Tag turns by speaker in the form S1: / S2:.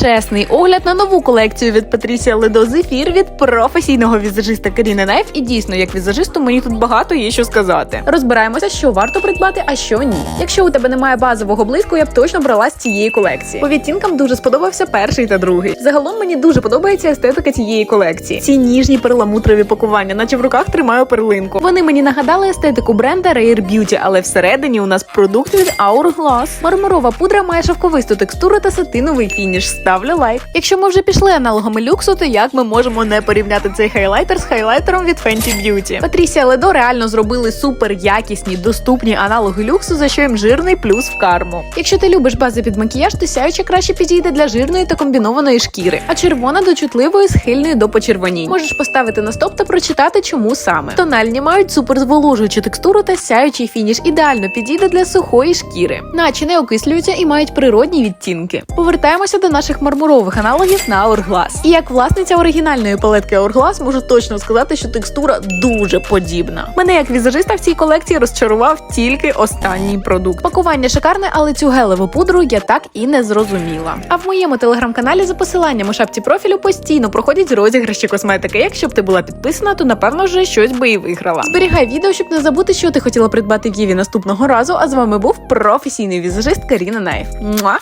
S1: Чесний огляд на нову колекцію від Патрісія Ледо Зефір від професійного візажиста Каріни Найф. І дійсно, як візажисту, мені тут багато є що сказати. Розбираємося, що варто придбати, а що ні. Якщо у тебе немає базового блиску, я б точно брала з цієї колекції. По відтінкам дуже сподобався перший та другий. Загалом мені дуже подобається естетика цієї колекції. Ці ніжні перламутрові пакування, наче в руках тримаю перлинку. Вони мені нагадали естетику бренда Rare Beauty, але всередині у нас продукт від Hourglass. Мармурова пудра має шовковисту текстуру та сатиновий фініш. Ставлю лайк. Якщо ми вже пішли аналогами люксу, то як ми можемо не порівняти цей хайлайтер з хайлайтером від Fenty Beauty? Патрісія Ледо реально зробили супер якісні, доступні аналоги люксу, за що їм жирний плюс в карму. Якщо ти любиш бази під макіяж, то сяюча краще підійде для жирної та комбінованої шкіри, а червона до чутливої, схильної до почервонінь. Можеш поставити на стоп та прочитати, чому саме. Тональні мають супер зволожуючу текстуру та сяючий фініш ідеально підійде для сухої шкіри, наче не окислюються і мають природні відтінки. Повертаємося до наших мармурових аналогів на Hourglass. І як власниця оригінальної палетки Hourglass можу точно сказати, що текстура дуже подібна. Мене як візажиста в цій колекції розчарував тільки останній продукт. Пакування шикарне, але цю гелеву пудру я так і не зрозуміла. А в моєму телеграм-каналі за посиланням у шапці профілю постійно проходять розіграші косметики. Якщо б ти була підписана, то напевно вже щось би і виграла. Зберігай відео, щоб не забути, що ти хотіла придбати в Єві наступного разу. А з вами був професійний візажист Каріна Найф. Муа!